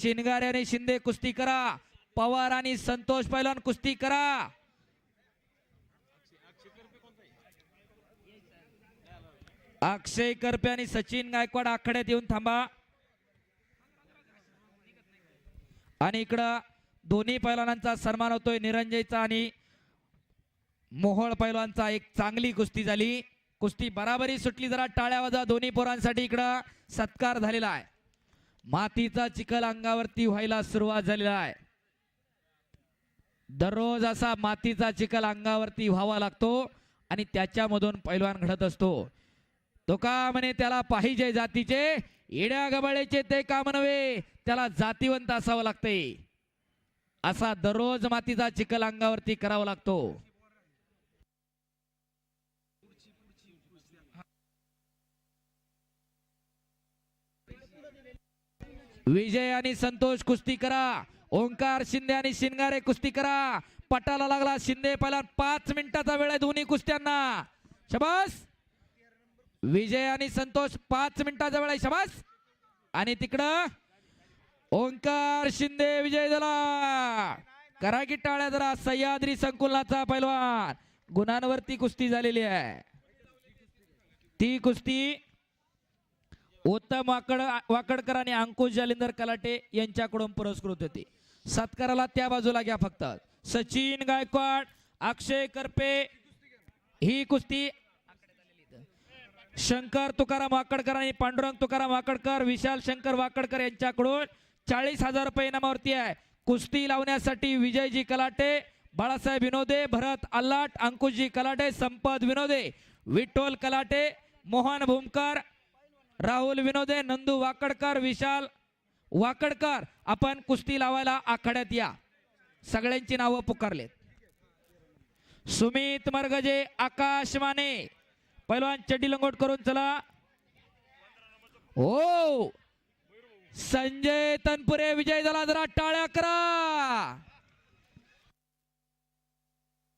शिनगारे आणि शिंदे कुस्ती करा. पवार आणि संतोष पैलवान कुस्ती करा. अक्षय करपे आणि सचिन गायकवाड आखाड्यात येऊन थांबा. आणि इकडं दोन्ही पैलवानांचा सन्मान होतोय निरंजयचा आणि मोहोळ पैलवानचा एक चांगली कुस्ती झाली. कुस्ती बराबरी सुटली जरा टाळ्या वाजा दोन्ही पोरांसाठी इकडं सत्कार झालेला आहे. मातीचा चिखल अंगावरती व्हायला सुरुवात झालेला आहे. दररोज असा मातीचा चिखल अंगावरती व्हावा लागतो आणि त्याच्यामधून पैलवान घडत असतो. तो का म्हणे त्याला पाहिजे जातीचे येड्या गबाळ्याचे ते काम नव्हे त्याला जातीवंत असावं लागते. असा दररोज मातीचा चिखल अंगावरती करावा लागतो. विजय आणि संतोष कुस्ती करा. ओंकार शिंदे आणि शिंगारे कुस्ती करा. पटाला लागला शिंदे पहिला पाच मिनिटाचा वेळ आहे दोन्ही कुस्त्यांना. शबास. विजय आणि संतोष पाच मिनिटाचा वेळ आहे. शबास. आणि तिकडं ओंकार शिंदे विजय झाला. करा की टाळ्या जरा. सह्याद्री संकुलाचा पैलवान. गुणांवरती कुस्ती झालेली आहे. ती कुस्ती उत्तम वाकड वाकडकर आणि अंकुश जालिंदर कलाटे यांच्याकडून पुरस्कृत होते. सत्काराला त्या बाजूला घ्या फक्त. सचिन गायकवाड अक्षय करपे ही कुस्ती. शंकर तुकाराम वाकडकर आणि पांडुरंग तुकाराम वाकडकर विशाल शंकर वाकडकर यांच्याकडून चाळीस हजार रुपये इनामावरती आहे. कुस्ती लावण्यासाठी विजयजी कलाटे बाळासाहेब विनोदे भरत अल्लाट अंकुशजी कलाटे संपत विनोदे विठ्ठल कलाटे मोहन भूमकर राहुल विनोदे नंदू वाकडकर विशाल वाकडकर आपण कुस्ती लावायला आखाड्यात या. सगळ्यांची नावं पुकारलेत. सुमित मरगजे आकाश माने. पैलवान चड्डी लंगोट करून चला. हो. संजय तनपुरे विजय झाला जरा टाळ्या करा.